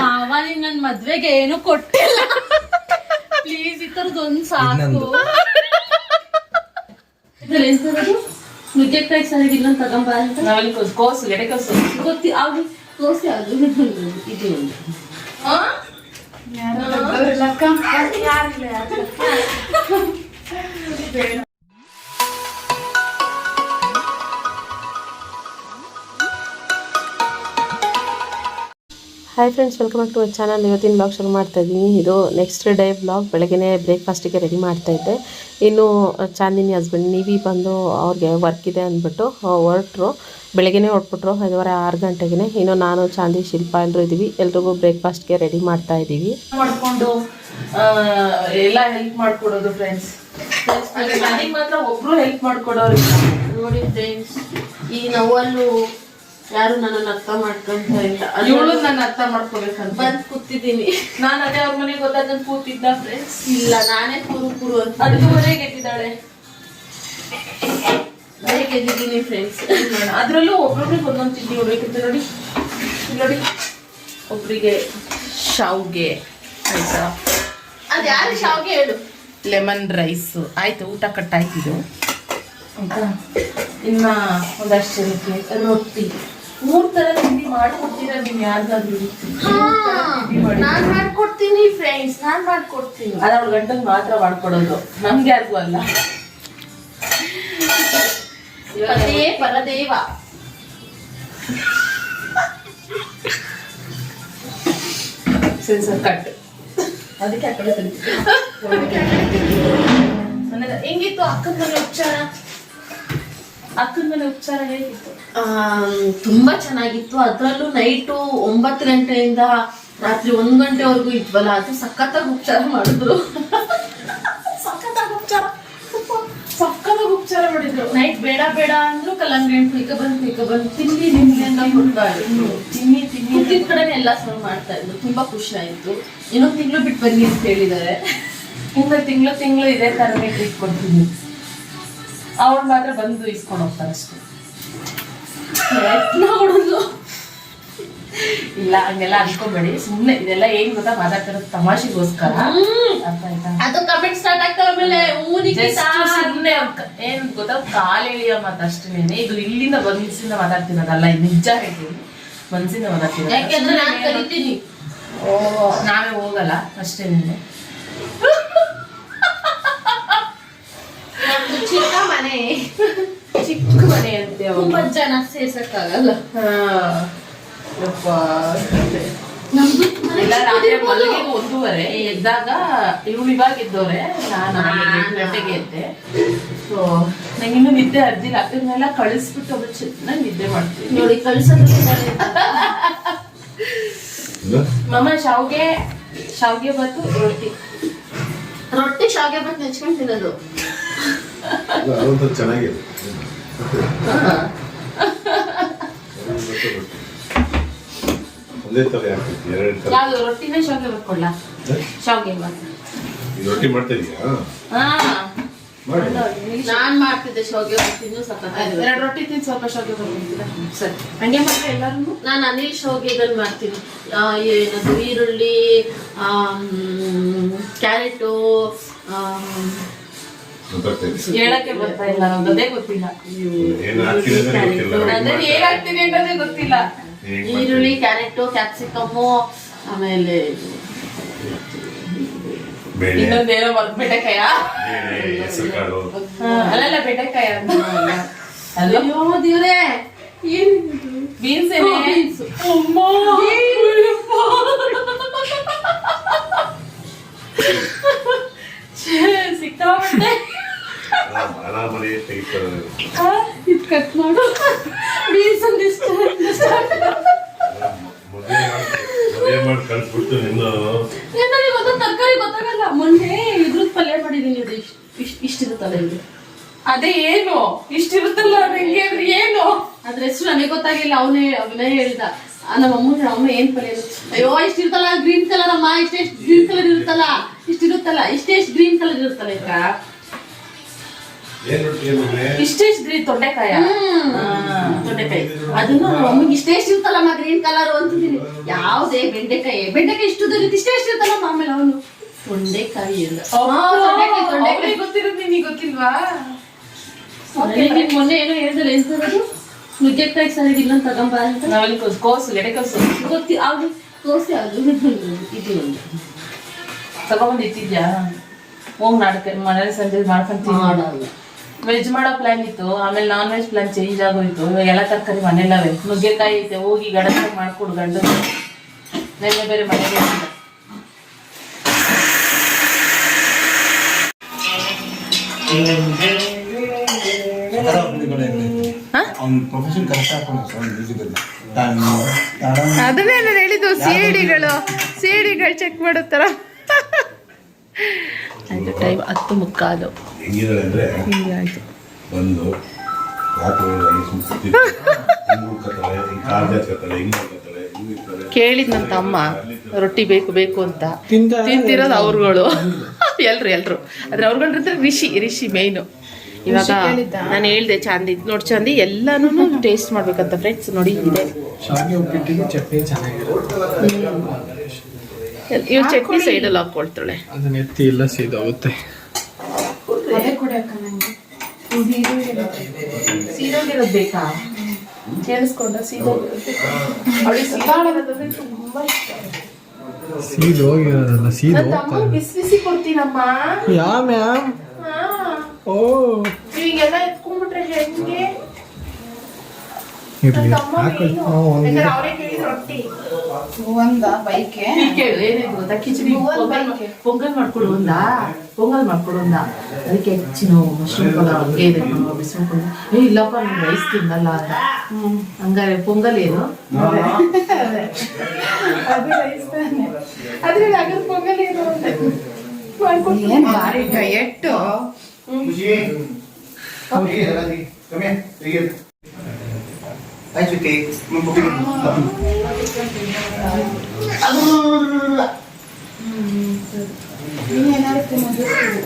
ಮಾವ ನೀನ್ ನನ್ ಮದ್ವೆಗೆ ಏನು ಕೊಟ್ಟಿಲ್ಲ. ಪ್ಲೀಸ್ ಈ ತರದೊಂದ್ ಸಾಕು. ಇನ್ನೊಂದು. ನುಗ್ಗೆಕಾಯಿ ಸರಿಗೆ ಅಂತ ತಗೊಂಬ ಅಂತ. ನಾವಲ್ಲಿ ಕೋಸು ಕೋಸು ಗೆಡೆ ಕೋಸು. ಗೊತ್ತಿ ಅದು ಇದು ಒಂದು. Hi friends welcome back to our channel ಇವತ್ತಿನ ಬ್ಲಾಗ್ ಶುರು ಮಾಡ್ತಾ ಇದ್ದೀನಿ. ಇದು ನೆಕ್ಸ್ಟ್ ಡೇ ಬ್ಲಾಗ್ ಬೆಳಗ್ಗೆ ಬ್ರೇಕ್ಫಾಸ್ಟಿಗೆ ರೆಡಿ ಮಾಡ್ತಾ ಇದ್ದೆ. ಇನ್ನು ಚಾಂದಿನಿ ಹಸ್ಬೆಂಡ್ ನೀವಿ ಬಂದು ಅವ್ರಿಗೆ ವರ್ಕ್ ಇದೆ ಅಂದ್ಬಿಟ್ಟು ಹೊರಟ್ರು. ಬೆಳಗ್ಗೆ ಹೊರಟ್ಬಿಟ್ರು. ಐದುವರೆ ಆರು ಗಂಟೆಗೆ ಇನ್ನು ನಾನು ಚಾಂದಿ ಶಿಲ್ಪ ಎಲ್ಲರೂ ಇದ್ದೀವಿ ಎಲ್ರಿಗೂ ಬ್ರೇಕ್ಫಾಸ್ಟ್ಗೆ ರೆಡಿ ಮಾಡ್ತಾ ಇದ್ದೀವಿ ಮಾಡಿಕೊಂಡು ಎಲ್ಲ ಹೆಲ್ಪ್ ಮಾಡಿಕೊಡೋದು ಫ್ರೆಂಡ್ಸ್ ನನಗೆ ಮಾತ್ರ ಒಬ್ರು ಹೆಲ್ಪ್ ಮಾಡಿಕೊಡೋರು ನೋಡಿ ಫ್ರೆಂಡ್ಸ್ ಈ ನೋವಲ್ಲೂ ಯಾರು ನನ್ನನ್ನು ಅರ್ಥ ಮಾಡ್ಕೊಂತ ಇಲ್ಲ. ಇವಳು ನನ್ನ ಅರ್ಥ ಮಾಡ್ಕೋಬೇಕಂತ. ಬಂದ್ ಕೂತಿದ್ದೀನಿ. ನಾನು ಅದೇ ಅವ್ರ ಮನೆಗೆ ಹೋದಾಗ ಕೂತಿದ್ದ ಫ್ರೆಂಡ್ಸ್ ಇಲ್ಲ ನಾನೇ ಕುರು ಕುರು ಅಂತ ಹತ್ತುವರೆಗೆ ಗೆದ್ದಿದ್ದಾಳೆ. ಮನೆ ಗೆದ್ದಿದ್ದೀನಿ ಫ್ರೆಂಡ್ಸ್ ಅದ್ರಲ್ಲೂ ಒಬ್ರೊಬ್ರಿಗೆ ಒಂದೊಂದು ತಿಂಡಿ ಹೊಡ್ಬೇಕಿತ್ತು ನೋಡಿ. ನೋಡಿ. ಒಬ್ರಿಗೆ ಶಾವ್ಗೆ. ಆಯ್ತಾ? ಅದ್ ಯಾರು ಶಾವ್ಗೆ ಹೇಳು. Lemon rice. ಆಯ್ತು ಊಟ ಕಟ್ಟಾಯ್ತಿದ್ದು ಆಯ್ತಾ? ಇನ್ನ ಒಂದಷ್ಟು ಜನಕ್ಕೆ ರೊಟ್ಟಿ. ಮೂರ್ ತರ ತಿಂಡಿ ಮಾಡ್ಕೊಡ್ತೀರಾ ನೀವು ಯಾರಿಗಾದ್ರೂ? ನಾನ್ ಮಾಡ್ಕೊಡ್ತೀನಿ ಫ್ರೆಂಡ್ಸ್ ನಾನ್ ಮಾಡ್ಕೊಡ್ತೀನಿ. ಅದ ಅವ್ಳ ಗಂಟನ್ ಮಾತ್ರ ಮಾಡ್ಕೊಡೋದು. ನಮ್ಗೆ ಯಾರಿಗೂ ಅಲ್ಲ. ಪದೇ ಪರದೇವ. ಸೆನ್ಸರ್ ಕಟ್ ಅದಕ್ಕೆ ಆ ಕಡೆ ಹೆಂಗಿತ್ತು ಅಕ್ಕನ ಮನೆ ಉಚ್ಚಾರ? ಅಕ್ಕನ ಮನೆ ಉಚ್ಚಾರ ಹೇಗಿತ್ತು? ತುಂಬಾ ಚೆನ್ನಾಗಿತ್ತು. ಅದರಲ್ಲೂ ನೈಟು ಒಂಬತ್ತು ಗಂಟೆಯಿಂದ ರಾತ್ರಿ ಒಂದ್ ಗಂಟೆವರೆಗೂ ಇದ್ವಲ್ಲ ಅದು ಸಖತ್ತಾಗಿ ಉಪಚಾರ ಮಾಡಿದ್ರು. ಸಖತ್ತಾಗಿ ಉಪಚಾರ? ಸಕ್ಕತ್ತಾಗಿ ಉಪಚಾರ ಮಾಡಿದ್ರು. ನೈಟ್ ಬೇಡ ಬೇಡ ಅಂದ್ರು ಕಲ್ಲಂಗಡಿ ಹಣ್ಣು ಈಗ ಬಂದು ಈಗ ಬಂದು ತಿನ್ನಿ ನಿಮ್ಗೆ ಅಂತ ತಿನ್ನಿ ತಿನ್ನಿ ಹುಟ್ಟಿದ ಕಡೆನೆ ಎಲ್ಲ ಸರ್ವ್ ಮಾಡ್ತಾ ಇದ್ರು. ತುಂಬಾ ಖುಷಿ ಆಯ್ತು. ಇನ್ನೊಂದು ತಿಂಗಳು ಬಿಟ್ಟು ಬನ್ನಿ ಅಂತ ಹೇಳಿದ್ದಾರೆ. ಇನ್ನು ತಿಂಗಳು ತಿಂಗಳು ಇದೇ ತರನೇ ಟ್ರೀಟ್ ಕೊಡ್ತೀನಿ ಅವ್ರು ಮಾತ್ರ ಬಂದು ಇಸ್ಕೊಂಡು ಹೋಗ್ತಾರೆ ಅಷ್ಟೇ. ನೋಡುದು. ಇಲ್ಲ ಹಂಗೆಲ್ಲ ಅನ್ಕೋಬೇಡಿ. ಸುಮ್ಮನೆ ಇದೆಲ್ಲ ಏನ್ ಗೊತ್ತಾ ಮಾತಾಡ್ತಿರೋದು ತಮಾಷೆಗೋಸ್ಕರ. ಅರ್ಥ ಆಯ್ತಾ? ಅದು ಕಮೆಂಟ್ ಸ್ಟಾರ್ಟ್ ಆಗ್ತಾ ಆಮೇಲೆ ಅವ್ರ್ ಏನ್ ಗೊತ್ತಾ ಕಾಲ್ ಎಳಿಯೋ ಮಾತು ಅಷ್ಟೇನೆ ಇದು ಇಲ್ಲಿಂದ ಮನ್ಸಿಂದ ಮಾತಾಡ್ತಿರೋದಲ್ಲ ಇದು ನಿಜ ಹೇಳ್ತೀನಿ. ಮನ್ಸಿಂದ ಮಾತಾಡ್ತೀನಿ ಯಾಕೆಂದ್ರೆ ನಾನು ಕರಿತೀನಿ. ಓ ನಾವೇ ಹೋಗಲ್ಲ ಅಷ್ಟೇನೆ. ಮನೆ. ಚಿಕ್ಕ ಮನೆ ಅಂತೆ. ತುಂಬಾ ಜನ ಸೇರ್ಸಕ್ಕಾಗಲ್ಲ? ಹಾ. ಯಪ್ಪ. ನಮ್ದು ಎಲ್ಲ ರಾತ್ರಿ ಮಲಗಿ ಒಂದೂವರೆ. ಎದ್ದಾಗ ಇವ್ ಇವಾಗ ಇದ್ದವ್ರೆ ನಾನು ಗಂಟೆಗೆ ಎದ್ದೆ ಸೊ ನಂಗೆ ಇನ್ನೂ ನಿದ್ದೆ ಅರ್ಜಿಲ್ಲ ಅದನ್ನೆಲ್ಲ ಕಳಿಸ್ಬಿಟ್ಟು ಅವ್ರು ಚೆನ್ನಾಗಿ ನಿದ್ದೆ ಮಾಡ್ತೀನಿ. ನೋಡಿ ಕಳಿಸೋದು ಮಮ್ಮ ಶಾವ್ಗೆ ಶಾವ್ಗೆ ಬತ್ತು ರೊಟ್ಟಿ. ರೊಟ್ಟಿ ಶಾವ್ಗೆ ಬತ್ತು ನೆಚ್ಕೊಂಡ್ ತಿನ್ನೋದು. ಅದಂತ ಚೆನ್ನಾಗಿದೆ. ಒಂದೇ ಎರಡು ಯಾವ್ದು ರೊಟ್ಟಿನೇ ಶಾವಿಗೆ ಬರ್ಕೊಳ್ಳ ಶಾವಿಗೆ ಈ ರೊಟ್ಟಿ ಮಾಡ್ತಾ ಇದೀಯಾ? ಮಾಡಿ. ನಾನ್ ಮಾಡ್ತಿದ್ದೆ ಶಾವಿಗೆ ತಿನ್ನು ಸಖತ್ ಎರಡು ರೊಟ್ಟಿ ತಿಂದು ಸ್ವಲ್ಪ ಶಾವಿಗೆ ಬರ್ಕೊಂತೀರಾ ಸರಿ. ಹಂಗೆ ಮಾತ್ರ ಎಲ್ಲರೂ ನಾನು ಅನಿಲ್ ಶಾವ್ಗೆದಲ್ಲಿ ಮಾಡ್ತೀನಿ. ಏನದು ಈರುಳ್ಳಿ ಕ್ಯಾರೆಟು ಹೇಳಕ್ಕೆ ಬರ್ತಾ ಇಲ್ಲ ಅದೇ ಗೊತ್ತಿಲ್ಲ. ಏನು ಹಾಕ್ತೀನಿ ಅದನ್ನ ಅನ್ನೋದೇ ಗೊತ್ತಿಲ್ಲ? ಈರುಳ್ಳಿ ಕ್ಯಾರೆಟು ಕ್ಯಾಪ್ಸಿಕಮ್ಮು ಆಮೇಲೆ ಬೇಳೆ. ಇನ್ನೊಂದೇನೋ ಮರ್ತ್ ಬೆಂಡೆಕಾಯ. ಬೇಳೆ ಅಲ್ಲಲ್ಲ ಬೆಂಡೆಕಾಯ ಅಂತ. ಅಲ್ಲ ಅಯ್ಯೋ ದೇವ್ರೇ. ಬೀನ್ಸ್ ಏನೇ. ಸಿಕ್ಕಾಪಟ್ಟೆ ಆರಾಮ್- ಆರಾಮಲ್ಲಿ ತೆಗಿತಾರೆ ಇದು ಕಟ್ ಮಾಡು. ತರಕಾರಿ ಗೊತ್ತಾಗಲ್ಲ. ಮೊನ್ನೆ ಇದ್ರದ್ದು ಪಲ್ಯ ಮಾಡಿದೀನಿ ಅದು. ಇಷ್ಟ ಇಷ್ಟ ಇಷ್ಟಿರುತ್ತಲ್ಲ ಇದು ಅದೇ ಏನು? ಇಷ್ಟಿರುತ್ತಲ್ಲ ಹೆಂಗೆ ಅಂದ್ರೆ ಏನು? ಅದ್ರ ಹೆಸರು ನನಗೆ ಗೊತ್ತಾಗಿಲ್ಲ. ಅವನೇ ವಿನಯ್ ಹೇಳಿದ. ನಮ್ಮ ಅಮ್ಮ ಅಮ್ಮ ಏನ್ ಪಲ್ಯ? ಅಯ್ಯೋ ಇಷ್ಟಿರುತ್ತಲ್ಲ ಗ್ರೀನ್ ಕಲರ್ ಅಮ್ಮ ಇಷ್ಟೇ ಗ್ರೀನ್ ಕಲರ್ ಇರುತ್ತಲ್ಲ. ಇಷ್ಟಿರುತ್ತಲ್ಲ ಇಷ್ಟೇ ಇಷ್ಟು ಗ್ರೀನ್ ಕಲರ್ ಇರುತ್ತಲ್ಲ ಈಗ. ಏನ್ ಇಷ್ಟ್ರಿ ತೊಂಡೆಕಾಯಿ. ತೊಂಡೆಕಾಯ ಹಾ, ತೊಂಡೆಕಾಯಿ. ಅದನ್ನು ನಮಗೆ ಇಷ್ಟೇ ಎಷ್ಟು ಇರ್ತಲ್ಲಮ್ಮ ಗ್ರೀನ್ ಕಲರ್ ಅಂತಿದ್ದೀನಿ. ಯಾವುದೇ ಬೆಂಡೆಕಾಯಿ ಬೆಂಡೆಕಾಯಿ ಇಷ್ಟು ದೊರೆಯುತ್ತೆ ಇಷ್ಟೇ ಎಷ್ಟು ಇರ್ತಲ್ಲಮ್ಮ ಆಮೇಲೆ ಅವನು. ತೊಂಡೆಕಾಯಿ ಎಲ್ಲ ತೊಂಡೆಕಾಯಿ. ಗೊತ್ತಿರೋದು ನಿನಗೆ ಗೊತ್ತಿಲ್ವಾ? ಮೊನ್ನೆ ಏನೋ ಹೇಳ್ದಲ್ಲ ಎಂತದದು ನುಗ್ಗೆಕಾಯಿ ಸರಿಗಿಲ್ಲ ತಗೊಂಬ ಅಂತ ನಾವಲ್ಲಿ ಕೋಸು ಕೋಸು ಎಡೆಕೋಸು ಗೊತ್ತಿ ಅದು ಕೋಸೆ ಅದು ಇದು ಒಂದು. ತಗೊಂಬಂದು ಇಟ್ಟಿದ್ಯಾ? ಹೋಗಿ ನಾಡಕ ಮನೇಲಿ ಸಂಜೆ ಮಾಡ್ಕೊಂತೀನಿ ಮಾಡಲ್ಲ. ವೆಜ್ ಮಾಡೋ ಪ್ಲಾನ್ ಇತ್ತು ಆಮೇಲೆ ನಾನ್ ವೆಜ್ ಪ್ಲಾನ್ ಚೇಂಜ್ ಆಗೋಯ್ತು. ಎಲ್ಲ ತರಕಾರಿ ಮನೆಯಲ್ಲವೆ. ನುಗ್ಗೆಕಾಯಿ ಐತೆ ಹೋಗಿ ಗಡಸ ಮಾಡ್ಕೊಡು ಗಂಡು. ನೆನ್ನೆ ಬೇರೆ ಮನೆಗೆ ಅದನ್ನೇ ನಾನು ಹೇಳಿದ್ದು ಡಿಗಳು ಚೆಕ್ ಮಾಡುತ್ತಾರ ಆಯ್ತು ಟೈಮ್ ಹತ್ತು ಮುಕ್ಕಾಲು. ಹೆಂಗಿದಾಳೆ ಅಂದ್ರೆ ಬಂದು ಕೇಳಿದ್ ನನ್ನ ತಮ್ಮ ರೊಟ್ಟಿ ಬೇಕು ಬೇಕು ಅಂತ. ತಿಂತಿರೋದು ಅವ್ರುಗಳು. ಎಲ್ರು ಎಲ್ರು. ಆದ್ರೆ ಅವ್ರುಗಳಿದ್ರೆ ರಿಷಿ ರಿಷಿ ಮೇಯ್ನು ಇವಾಗ ನಾನು ಹೇಳ್ದೆ ಚಾಂದಿ ನೋಡಿ ಚಾಂದಿ ಎಲ್ಲಾನು ಟೇಸ್ಟ್ ಮಾಡ್ಬೇಕಂತ ಫ್ರೆಂಡ್ಸ್ ನೋಡಿ ಇದೆ. ಇವ್ ಚಟ್ನಿ ಸೈಡಲ್ಲಿ ಹಾಕೊಳ್ತಾಳೆ. ಅದನ್ನ ಎತ್ತಿ ಇಲ್ಲ ಸೀದೋಗುತ್ತೆ. ಸೀದೋಗಿರೋದು ಬೇಕಾ? ಕೇಳಿಸ್ಕೊಂಡ ಸೀದೋಗಿರೋದು ಅವಳಿಗೆ ಸೀದೋಗಿರೋದಂದ್ರೆ ತುಂಬಾ ಇಷ್ಟ. ಸೀದ ತಮ್ಮ ಬಿಸಿ ಬಿಸಿ ಕೊಡ್ತೀನಮ್ಮ. Yeah ma'am? ಹಾ. ಓ. ನೀವೆಲ್ಲ ಎತ್ಕೊಂಡ್ಬಿಟ್ರೆ ಹೆಂಗೆ? ಇರ್ಲಿ. ಏನು? ಒಂದು ಏನಾಯ್ತು ಗೊತ್ತಾ? ಕಿಚಡಿ ಪೊಂಗಲ್ ಪೊಂಗಲ್ ಮಾಡ್ಕೊಡು ಒಂದಾ. ಪೊಂಗಲ್ ಮಾಡ್ಕೊಡು ಒಂದ. ಅದಕ್ಕೆ ಹೆಚ್ಚಿನ ಮಶ್ರೂಮ್ ಪಲಾವ್ ಹಂಗೆ ಇದೆ ಏ ಇಲ್ಲಪ್ಪ ನಾನು ರೈಸ್ ತಿನ್ನಲ್ಲ ಅಂತ. ಹಂಗಾರೆ ಪೊಂಗಲ್ ಏನು? ಅದ್ರೆ ಅದ್ರ ಪೊಂಗಲ್ ಏನು Ay, it's okay. Magpapilot. Ano? Hindi na natin mag-gusto.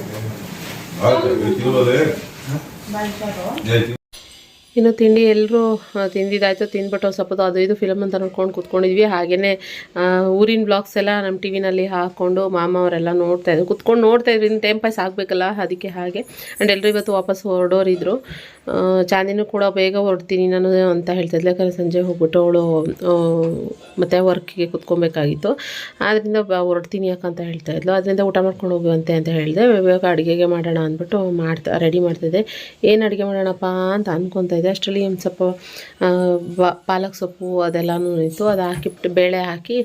Ah, tingnan ba din? Bye, Charo. ಇನ್ನು ತಿಂಡಿ ಎಲ್ಲರೂ ತಿಂದಿದ್ದಾಯಿತು, ತಿಂದ್ಬಿಟ್ಟು ಸ್ವಲ್ಪ ಅದು ಇದು ಫಿಲಮ್ ಅಂತ ನೋಡ್ಕೊಂಡು ಕೂತ್ಕೊಂಡಿದ್ವಿ. ಹಾಗೆಯೇ ಊರಿನ ಬ್ಲಾಗ್ಸ್ ಎಲ್ಲ ನಮ್ಮ ಟಿ ವಿನಲ್ಲಿ ಹಾಕ್ಕೊಂಡು ಮಾಮ ಅವರೆಲ್ಲ ನೋಡ್ತಾ ಇದ್ರು. ಕುತ್ಕೊಂಡು ನೋಡ್ತಾ ಇದ್ರು, ಇನ್ನು ಟೈಮ್ ಪಾಸ್ ಆಗಬೇಕಲ್ಲ ಅದಕ್ಕೆ ಹಾಗೆ. ಆ್ಯಂಡ್ ಎಲ್ಲರೂ ಇವತ್ತು ವಾಪಸ್ ಹೊರಡೋರಿದ್ರು. ಚಾಂದಿನೂ ಕೂಡ ಬೇಗ ಹೊರಡ್ತೀನಿ ನಾನು ಅಂತ ಹೇಳ್ತಿದ್ಲು ಯಾಕಂದರೆ ಸಂಜೆ ಹೋಗ್ಬಿಟ್ಟು ಅವಳು ಮತ್ತು ವರ್ಕಿಗೆ ಕುತ್ಕೊಬೇಕಾಗಿತ್ತು. ಆದ್ದರಿಂದ ಹೊರಡ್ತೀನಿ ಯಾಕಂತ ಹೇಳ್ತಾ ಇದ್ಲು. ಅದರಿಂದ ಊಟ ಮಾಡ್ಕೊಂಡು ಹೋಗುವಂತೆ ಅಂತ ಹೇಳಿದೆ. ಇವಾಗ ಅಡುಗೆಗೆ ಮಾಡೋಣ ಅಂದ್ಬಿಟ್ಟು ಮಾಡ್ತಾ ರೆಡಿ ಮಾಡ್ತಿದ್ದೆ ಏನು ಅಡುಗೆ ಮಾಡೋಣಪ್ಪ ಅಂತ ಅಂದ್ಕೊತಾ ಅಷ್ಟರಲ್ಲಿ ಒಂದು ಸ್ವಲ್ಪ ಪಾಲಕ್ ಸೊಪ್ಪು ಅದೆಲ್ಲನೂ ಇತ್ತು. ಅದು ಹಾಕಿಬಿಟ್ಟು ಬೇಳೆ ಹಾಕಿ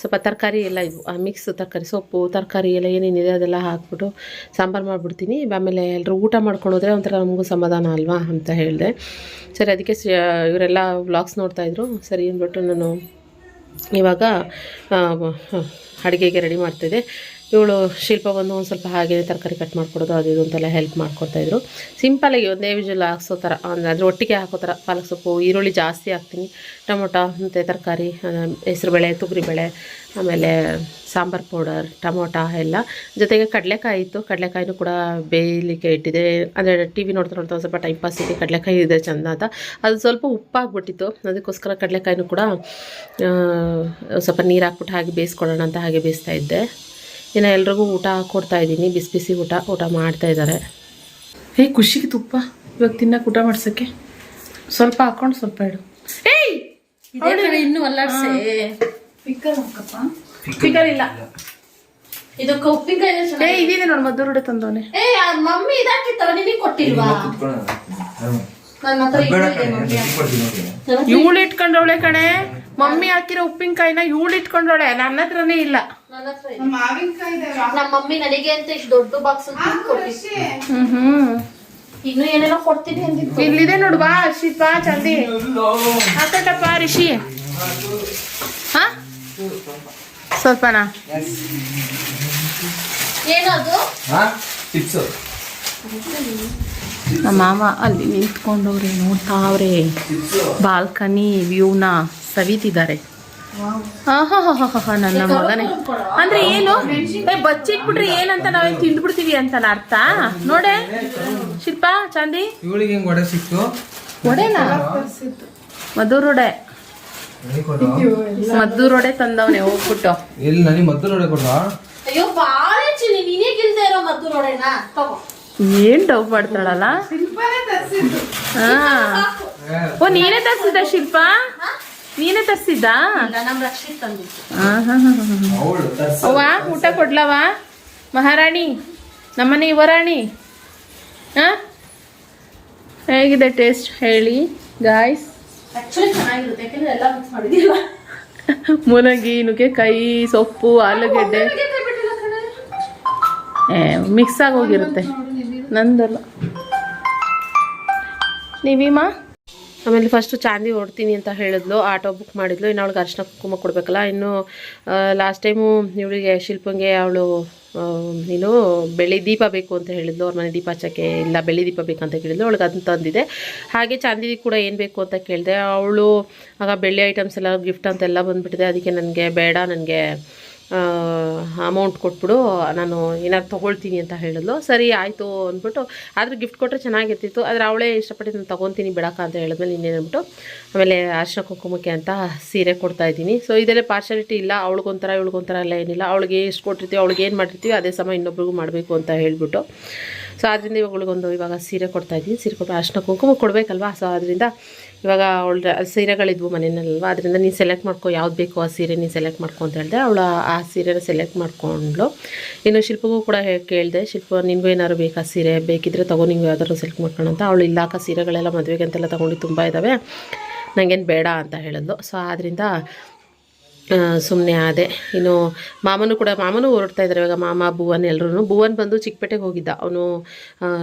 ಸ್ವಲ್ಪ ತರಕಾರಿ ಎಲ್ಲ ಮಿಕ್ಸ್ ತರಕಾರಿ ಸೊಪ್ಪು, ತರಕಾರಿ ಎಲ್ಲ ಏನೇನಿದೆ ಅದೆಲ್ಲ ಹಾಕ್ಬಿಟ್ಟು ಸಾಂಬಾರು ಮಾಡಿಬಿಡ್ತೀನಿ. ಆಮೇಲೆ ಎಲ್ಲರೂ ಊಟ ಮಾಡ್ಕೊಂಡು ಹೋದರೆ ಒಂಥರ ನಮಗೂ ಸಮಾಧಾನ ಅಲ್ವಾ ಅಂತ ಹೇಳಿದೆ. ಸರಿ, ಅದಕ್ಕೆ ಇವರೆಲ್ಲ ವ್ಲಾಗ್ಸ್ ನೋಡ್ತಾಯಿದ್ರು ಸರಿ ಅಂದ್ಬಿಟ್ಟು ನಾನು ಇವಾಗ ಅಡುಗೆಗೆ ರೆಡಿ ಮಾಡ್ತಿದ್ದೆ. ಇವಳು ಶಿಲ್ಪ ಬಂದು ಒಂದು ಸ್ವಲ್ಪ ಹಾಗೆ ತರಕಾರಿ ಕಟ್ ಮಾಡಿಕೊಡೋದು, ಅದು ಇದು ಅಂತೆಲ್ಲ ಹೆಲ್ಪ್ ಮಾಡ್ಕೊಡ್ತಾಯಿದ್ರು ಸಿಂಪಲಾಗಿ ಒಂದೇ ವಿಜುವಲ್ ಹಾಕ್ಸೋ ಥರ ಅಂದರೆ ಒಟ್ಟಿಗೆ ಹಾಕೋ ಥರ ಪಾಲಕ್ ಸೊಪ್ಪು, ಈರುಳ್ಳಿ ಜಾಸ್ತಿ ಹಾಕ್ತೀನಿ. ಟೊಮೊಟೊ, ಮತ್ತು ತರಕಾರಿ ಹೆಸರುಬೇಳೆ ತೊಗರಿಬೇಳೆ ಆಮೇಲೆ ಸಾಂಬಾರು ಪೌಡರ್, ಟೊಮೊಟೊ ಎಲ್ಲ. ಜೊತೆಗೆ ಕಡಲೆಕಾಯಿ ಇತ್ತು, ಕಡಲೆಕಾಯಿನೂ ಕೂಡ ಬೇಯಲಿಕ್ಕೆ ಇಟ್ಟಿದೆ ಅಂದರೆ ಟಿ ವಿ ನೋಡ್ತಾ ನೋಡ್ತಾ ಸ್ವಲ್ಪ ಟೈಮ್ ಪಾಸ್ ಇದೆ ಕಡಲೆಕಾಯಿ ಇದೆ ಚಂದ ಅಂತ. ಅದು ಸ್ವಲ್ಪ ಉಪ್ಪಾಗ್ಬಿಟ್ಟಿತ್ತು, ಅದಕ್ಕೋಸ್ಕರ ಕಡಲೆಕಾಯಿನೂ ಕೂಡ ಸ್ವಲ್ಪ ನೀರು ಹಾಕ್ಬಿಟ್ಟು ಹಾಗೆ ಬೇಯಿಸ್ಕೊಳ್ಳೋಣ ಅಂತ ಹಾಗೆ ಬೇಯಿಸ್ತಾ ಇದ್ದೆ. ಇನ್ನು ಎಲ್ರಿಗೂ ಊಟ ಕೊಡ್ತಾ ಇದ್ದೀನಿ ಬಿಸಿ ಬಿಸಿ ಊಟ ಊಟ ಮಾಡ್ತಾ ಇದ್ದಾರೆ. ಹೇ ಖುಷಿಗೆ ತುಪ್ಪ ಇವಾಗ ತಿನ್ನಕ್ಕೆ ಊಟ ಮಾಡ್ಸೋಕ್ಕೆ. ಸ್ವಲ್ಪ ಹಾಕೊಂಡು ಸ್ವಲ್ಪ ಇಡು. ಏಯ್! ಇದೇ ಇನ್ನೂ ಅಲ್ಲಾಡ್ಸೆ. ಸ್ಪೀಕರ್ ಇಲ್ಲ. ಇದಕ್ಕೆ ಉಪ್ಪಿನಕಾಯಿ ಏ ಇದಿದೆ ನೋಡಿ ತಂದವನೆ. ಏ ಮಮ್ಮಿ ಕೊಟ್ಟಿಲ್ವಾ? ಇವಳು ಇಟ್ಕೊಂಡವಳೆ ಕಣೆ. ಮಮ್ಮಿ ಹಾಕಿರೋ ಉಪ್ಪಿನಕಾಯಿನ ಇವಳು ಇಟ್ಕೊಂಡವಳೆ ನನ್ನ ಹತ್ರನೇ ಇಲ್ಲ. ಇದೆ. ನಮ್ಮ ಮಮ್ಮಿ ನನಗೆ ಅಂತ ಇಷ್ಟು ದೊಡ್ಡ ಬಾಕ್ಸ್ ಹ್ಮ್ ಇನ್ನು ಏನೇನೋ ಕೊಡ್ತೀನಿ ಅಂದಿತ್ತು. ಇಲ್ಲಿದೆ ನೋಡು ಬಾ ಶಿಲ್ಪ ಚಂದಿ ಹಾಕಟ್ಟಪ್ಪ ರಿಷಿ ಹಾ? ಸ್ವಲ್ಪನಾ? ಏನದು ನಮ್ಮ ಮಾವ ಅಲ್ಲಿ ನಿಂತ್ಕೊಂಡವ್ರೆ ನೋಡ್ತಾವ್ರೆ. ಬಾಲ್ಕನಿ ವ್ಯೂನ ಸವಿತಿದ್ದಾರೆ. ನನ್ನ ಮಗನೇ. ಅಂದ್ರೆ ಏನು? ಏ ಬಚ್ಚಿಟ್ಬಿಟ್ರೆ ಏನಂತ ನಾವೇನ್ ತಿಂದ್ಬಿಡ್ತೀವಿ ಅಂತ ಅರ್ಥ? ನೋಡೆ. ಶಿಲ್ಪ ಚಾಂದಿ. ಇವಳಿಗೆ ಹೆಂಗ್ ಒಡೆ ಸಿಕ್ತು? ಒಡೆನಾ ಮದ್ದೂರ್ ಒಡೆ ನನಗೆ ಕೊಡು. ಮದ್ದೂರ್ ಒಡೆ ತಂದವನೆ ಹೋಗ್ಬಿಟ್ಟು. ಎಲ್ಲಿ ನನಗೆ ಮದ್ದೂರೊಡೆ ಕೊಡ ಅಯ್ಯೋ ಬಾಳೆ ಚಿನ್ನಿ ನೀನೇ ಗಿಲ್ದೇ ಇರೋ ಮದ್ದು ನೋಡೇನ ತಗೋ. ಏನ್ ಡೌಟ್ ಮಾಡ್ತಾಳಲ್ಲ? ಹಾ. ಓ ನೀನೇ ತರ್ಸಿದ್ದ ಶಿಲ್ಪ? ನೀನೇ ತರ್ಸಿದ್ದ? ಅವ್ವ ಊಟ ಕೊಡ್ಲವ? ಮಹಾರಾಣಿ ನಮ್ಮನೆ ಯುವರಾಣಿ. ಹಾ? ಹೇಗಿದೆ ಟೇಸ್ಟ್? ಹೇಳಿ ಗಾಯ್ಸ್ ಮುಲಗಿ ಚೆನ್ನಾಗಿರುತ್ತೆ ಯಾಕಂದ್ರೆ ಎಲ್ಲ ಮಿಕ್ಸ್ ಮಾಡಿದಿಲ್ಲ ಮೂಲಂಗಿ ನುಗ್ಗೆಕಾಯಿ ಸೊಪ್ಪು ಆಲೂಗೆಡ್ಡೆ. ಮಿಕ್ಸ್ ಆಗೋಗಿರುತ್ತೆ. ಹೋಗಿರುತ್ತೆ ನಂದಲ್ಲ. ನೀವಿಮಾ? ಆಮೇಲೆ ಫಸ್ಟು ಚಾಂದಿ ಓಡ್ತೀನಿ ಅಂತ ಹೇಳಿದ್ಲು, ಆಟೋ ಬುಕ್ ಮಾಡಿದ್ಲು, ಇನ್ನು ಅವಳಿಗೆ ಅರ್ಶಿನ ಕುಂಕುಮ ಕೊಡಬೇಕಲ್ಲ, ಇನ್ನು ಲಾಸ್ಟ್ ಟೈಮು ಇವಳಿಗೆ ಶಿಲ್ಪಂಗೆ ಅವಳು ನೀನು ಬೆಳ್ಳಿ ದೀಪ ಬೇಕು ಅಂತ ಹೇಳಿದ್ಲು, ಅವ್ರ ಮನೆ ದೀಪ ಹಚ್ಚೋಕ್ಕೆ ಇಲ್ಲ ಬೆಳ್ಳಿ ದೀಪ ಬೇಕಂತ ಕೇಳಿದ್ಲು, ಅವಳಿಗೆ ಅದನ್ನು ತಂದಿದೆ. ಹಾಗೆ ಚಾಂದಿ ಕೂಡ ಏನು ಬೇಕು ಅಂತ ಕೇಳಿದೆ, ಅವಳು ಆಗ ಬೆಳ್ಳಿ ಐಟಮ್ಸ್ ಎಲ್ಲ ಗಿಫ್ಟ್ ಅಂತೆಲ್ಲ ಬಂದುಬಿಟ್ಟಿದೆ, ಅದಕ್ಕೆ ನನಗೆ ಬೇಡ, ನನಗೆ ಅಮೌಂಟ್ ಕೊಟ್ಬಿಡು, ನಾನು ಏನಾದ್ರು ತೊಗೊಳ್ತೀನಿ ಅಂತ ಹೇಳಿದ್ಲು. ಸರಿ, ಆಯಿತು ಅಂದ್ಬಿಟ್ಟು, ಆದರೆ ಗಿಫ್ಟ್ ಕೊಟ್ಟರೆ ಚೆನ್ನಾಗಿರ್ತಿತ್ತು. ಆದರೆ ಅವಳೇ ಇಷ್ಟಪಟ್ಟು ನಾನು ತೊಗೊತೀನಿ, ಬಿಡಕ್ಕ ಅಂತ ಹೇಳಿದ್ಮೇಲೆ ಇನ್ನೇನ್ಬಿಟ್ಟು ಆಮೇಲೆ ಅರ್ಶಿನ ಕುಂಕುಮಕ್ಕೆ ಅಂತ ಸೀರೆ ಕೊಡ್ತಾ ಇದ್ದೀನಿ. ಸೊ ಇದರಲ್ಲಿ ಪಾರ್ಶಾಲಿಟಿ ಇಲ್ಲ. ಅವಳಿಗೊಂಥರ, ಇವಳಿಗೊಂಥರ ಎಲ್ಲ ಏನಿಲ್ಲ. ಅವಳಿಗೆ ಎಷ್ಟು ಕೊಟ್ಟಿರ್ತೀವಿ, ಅವಳಿಗೆ ಏನು ಮಾಡಿರ್ತೀವಿ ಅದೇ ಸಮ ಇನ್ನೊಬ್ರಿಗೂ ಮಾಡಬೇಕು ಅಂತ ಹೇಳಿಬಿಟ್ಟು. ಸೊ ಅದರಿಂದ ಇವಾಗಳಿಗೊಂದು ಇವಾಗ ಸೀರೆ ಕೊಡ್ತಾ ಇದ್ದೀನಿ. ಸೀರೆ ಕೊಟ್ಟು ಅರ್ಶಿನ ಕುಂಕುಮ ಕೊಡಬೇಕಲ್ವಾ? ಸೊ ಅದರಿಂದ ಇವಾಗ ಅವಳ ಸೀರೆಗಳಿದ್ವು ಮನೆಯಲ್ಲಿ ಅದರಿಂದ ನೀನು ಸೆಲೆಕ್ಟ್ ಮಾಡ್ಕೊ, ಯಾವ್ದು ಬೇಕೋ ಆ ಸೀರೆ ನೀನು ಸೆಲೆಕ್ಟ್ ಮಾಡ್ಕೊ ಅಂತ ಹೇಳಿದೆ, ಅವಳು ಆ ಸೀರೆನ ಸೆಲೆಕ್ಟ್ ಮಾಡ್ಕೊಂಡ್ಳು. ಇನ್ನು ಶಿಲ್ಪಗೂ ಕೂಡ ಕೇಳಿದೆ, ಶಿಲ್ಪ, ನಿನಗೂ ಏನಾದ್ರು ಬೇಕಾ ಸೀರೆ? ಬೇಕಿದ್ರೆ ತಗೋ ನೀವು ಯಾವ್ದಾದ್ರು ಸೆಲೆಕ್ಟ್ ಅಂತ. ಅವಳು ಇಲ್ಲಾಕ ಸೀರೆಗಳೆಲ್ಲ ಮದುವೆಗೆ ಅಂತೆಲ್ಲ ತೊಗೊಂಡು ತುಂಬ ಇದ್ದಾವೆ ನನಗೇನು ಬೇಡ ಅಂತ ಹೇಳಿದ್ಲು. ಸೊ ಆದ್ದರಿಂದ ಸುಮ್ಮನೆ ಆದೆ ಇನ್ನು ಮಾಮನು ಕೂಡ ಮಾಮನು ಹೊರಡ್ತಾ ಇದ್ದಾರೆ ಇವಾಗ ಮಾಮ ಭುವನ್ ಎಲ್ಲರೂ ಭುವನ್ ಬಂದು ಚಿಕ್ಕಪೇಟೆಗೆ ಹೋಗಿದ್ದ ಅವನು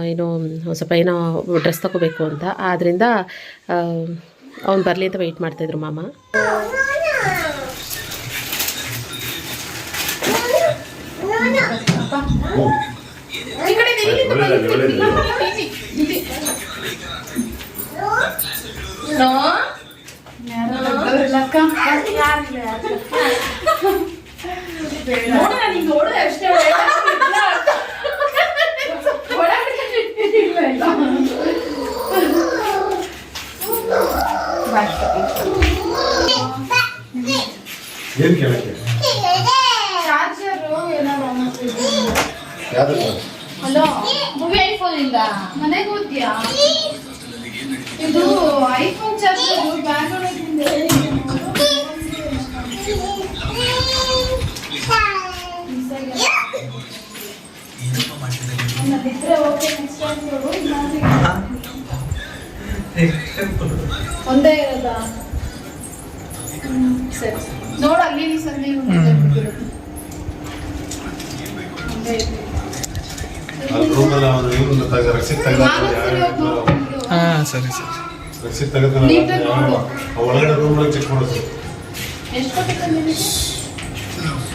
ಏನು ಸ್ವಲ್ಪ ಏನೋ ಡ್ರೆಸ್ ತಗೋಬೇಕು ಅಂತ ಆದ್ದರಿಂದ ಅವ್ನು ಬರಲಿ ಅಂತ ವೆಯ್ಟ್ ಮಾಡ್ತಾಯಿದ್ರು ಮಾಮ ಅಷ್ಟೇ ಏನ್ ಕೇಳಕ್ಕೆ ಯಾವ್ದು ಹಲೋ ಮೂವಿ ಐಫೋನ್ ಇಂದ ಮನೆಗೆ ಹೋದ್ಯಾ ಇದು ಐಫೋನ್ ಚಾರ್ಜರ್ ಬ್ಯಾಂಗ್ಳೂರ್ ಒಂದೇ ಇರೋದಾ? ಸರಿ. ನೋಡು ಅಲ್ಲಿ ಸಂದೆ. ಹಾ ಸರಿ ಸರಿ. ರಕ್ಷಿತ್ ತೆಗೆದ. ಒಳಗಡೆ ರೂಮ್ ಚೆಕ್ ಮಾಡೋದು. ಎಷ್ಟು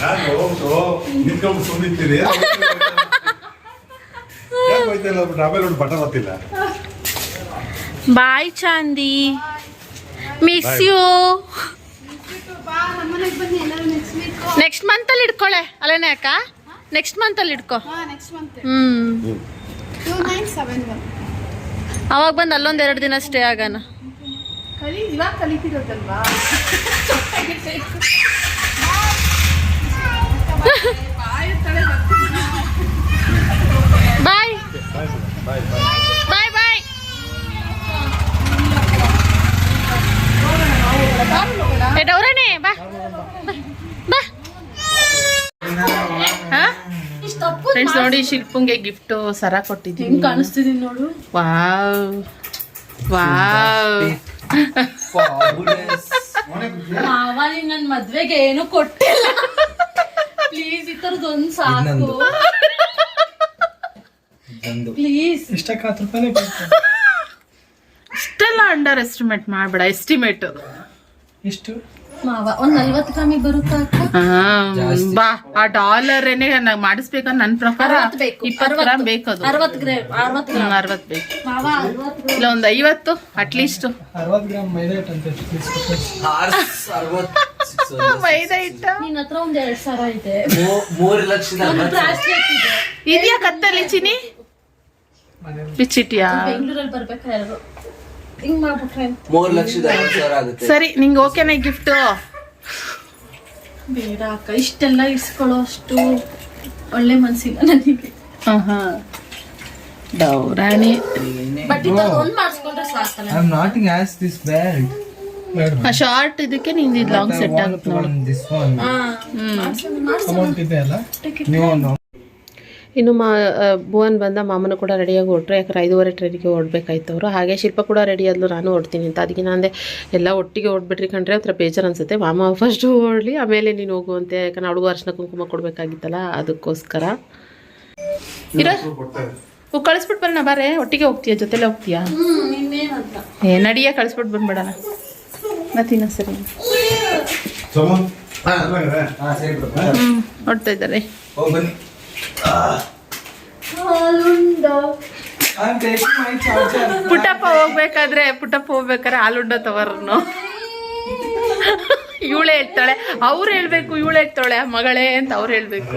ನಾನು ಹೋಗ್ತು ನಿಂತ್ಕೊಂಡು ಆಮೇಲೆ ಒಂದು ಬಟನ್ ಗೊತ್ತಿಲ್ಲ ಬಾಯ್ ಚಾಂದಿ ಮಿಸ್ ಯು ಬಾ ನಮ್ಮನೆಗೆ ಬನ್ನಿ ಎಲ್ಲರೂ ನೆಕ್ಸ್ಟ್ ಮಂತ್ ಅಲ್ಲಿ ಮಂತಲ್ಲಿ ಇಟ್ಕೊಳ್ಳೆ ಅಲ್ಲೇನೆ ಅಕ್ಕ? ನೆಕ್ಸ್ಟ್ ಮಂತ್ ಹ್ಞೂ ಟೂ ಹ್ಮ್. ಅವಾಗ ಬಂದು ಅಲ್ಲೊಂದು ಎರಡು ದಿನ ಸ್ಟೇ ಆಗೋಣ. ಕಲಿ ಇವಾಗ ಕಲಿತಿರೋದಲ್ವಾ? ಬಾಯ್. ಬಾಯ್ ಬಾಯ್. ಬಾಯ್ ಬಾಯ್ ಬಾಯ್ ಡೌರಣೆ ಬಾ. ಬಾ ಫ್ರೆಂಡ್ಸ್ ನೋಡಿ ಶಿಲ್ಪಂಗೆ ಗಿಫ್ಟ್ ಸರ ಕೊಟ್ಟಿದ್ದೀನಿ. ಕಾಣಿಸ್ತಿದೀನಿ ನೋಡು. ವಾವ್. ವಾವ್. ಮಾವ ನೀನ್ ನನ್ ಮದ್ವೆಗೆ ಏನು ಕೊಟ್ಟಿಲ್ಲ. ಪ್ಲೀಸ್ ಈ ತರದ್ ಒಂದ್ ಸಾಕು ಪ್ಲೀಸ್ ಇಷ್ಟಕ್ಕೆ ಹತ್ತು ರೂಪಾಯಿ ಇಷ್ಟೆಲ್ಲ ಅಂಡರ್ ಎಸ್ಟಿಮೇಟ್ ಮಾಡ್ಬೇಡ ಎಸ್ಟಿಮೇಟ್ ಇಷ್ಟು ಮಾವ ಒಂದ್ ನಲ್ವತ್ ಗ್ರಾಮಿಗೆ ಬರುತ್ತಾ ಅಕ್ಕ? ಬಾ ಆ ಡಾಲರ್ ಮಾಡಿಸ್ಬೇಕಂದ್ರೆ ನನ್ನ ಪ್ರಕಾರ ಅರವತ್ತು ಬೇಕು ಇಪ್ಪತ್ತು ಗ್ರಾಮ್ ಬೇಕದು ಗ್ರಾಮ್. ಅರವತ್ತು ಬೇಕು. ಮಾವ ಇಲ್ಲ ಒಂದು ಐವತ್ತು ಅಟ್ಲೀಸ್ಟ್ ಅರವತ್ತು ಗ್ರಾಮ್ ಮೈದಾ ಹಿಟ್ಟು ಅಂತ ಎಷ್ಟು ಇಸ್ಕೊಟ್ಟು? ಮೈದಾ ಹಿಟ್ಟ? ನಿನ್ ಹತ್ರ ಒಂದ್ ಎರಡ್ ಸಾವಿರ ಇದೆ. ಮೂರು ಲಕ್ಷದ ಒಂದು ಬ್ರಾಸ್ಲೆಟ್ ಇದೆ. ಇದೆಯಾ ಕತ್ತಲ್ಲಿ ಚಿನಿ ಬಿಚ್ಚಿಟ್ಯಾ? ಬೆಂಗಳೂರಲ್ಲಿ ಬರ್ಬೇಕಾದ್ರೆ ಯಾರು? ಹಿಂಗ್ ಮಾಡ್ಬಿಟ್ರೆ? ಮೂರ್ ಲಕ್ಷದ ಐವತ್ತು ಸಾವಿರ ಆಗುತ್ತೆ. ಸರಿ ನಿಂಗೆ ಓಕೆನಾ ಗಿಫ್ಟ್ ಬೇಡ ಅಕ್ಕ ಇಷ್ಟೆಲ್ಲ ಇಸ್ಕೊಳ್ಳೋ ಅಷ್ಟು ಒಳ್ಳೆ ಮನ್ಸಿಲ್ಲ ನನಗೆ. ಡೌರಾಣಿ ಬಟ್ ಒಂದ್ ಮಾಡಿಸ್ಕೊಂಡ್ರೆ ಸಾಕಲ್ಲ. ಆ ಶಾರ್ಟ್ ಇದಕ್ಕೆ ನಿಂದು ಲಾಂಗ್ ಸೆಟ್ ಆಗುತ್ತೆ ನೋಡು. ಮಾಡ್ಸೋಣ. ಇದೆ ಅಲ್ಲ? ನೀವು ಇನ್ನು ಮಾ ಭುವನ್ ಬಂದ ಮಾಮನು ಕೂಡ ರೆಡಿಯಾಗಿ ಹೊರಟ್ರು. ಯಾಕಂದ್ರೆ ಐದುವರೆ ಟ್ರೈನಿಗೆ ಓಡಬೇಕಾಯ್ತು ಅವರು. ಹಾಗೆ ಶಿಲ್ಪ ಕೂಡ ರೆಡಿ ಆದ್ಲು ನಾನು ಓಡ್ತೀನಿ ಅಂತ. ಅದಕ್ಕೆ ನಾನು ಎಲ್ಲ ಒಟ್ಟಿಗೆ ಓಡ್ಬಿಟ್ರಿ ಕಂಡ್ರೆ ಒಂಥರ ಬೇಜಾರು ಅನಿಸುತ್ತೆ. ಮಾಮ ಫಸ್ಟು ಓಡಲಿ ಆಮೇಲೆ ನೀನು ಹೋಗುವಂತೆ ಯಾಕಂದ್ರೆ ಅವಳಿಗೂ ಅರ್ಶನ ಕುಂಕುಮ ಕೊಡಬೇಕಾಗಿತ್ತಲ್ಲ ಅದಕ್ಕೋಸ್ಕರ. ಇರೋ ಓ ಕಳಿಸ್ಬಿಟ್ಟು ಬರೋಣ ಬಾರೆ. ಒಟ್ಟಿಗೆ ಹೋಗ್ತೀಯಾ? ಜೊತೆಲೆ ಹೋಗ್ತೀಯಾ? ಏ ನಡಿಯ ಕಳಿಸ್ಬಿಟ್ಟು ಬಂದ್ಬಿಡೋಣ. ಮತ್ತಿನ ಸರಿ ಹೊಡ್ತಾ ಇದ್ದಾರೆ. ಪುಟ್ಟಪ್ಪ ಹೋಗ್ಬೇಕಾದ್ರೆ ಪುಟ್ಟಪ್ಪ ಹೋಗ್ಬೇಕಾದ್ರೆ ಹಾಲುಂಡ ತವರ್ನು. ಇವಳೆ ಹೇಳ್ತಾಳೆ ಅವ್ರು ಹೇಳ್ಬೇಕು ಇವಳೆ ಹೇಳ್ತಾಳೆ ಮಗಳೇ ಅಂತ ಅವ್ರು ಹೇಳ್ಬೇಕು.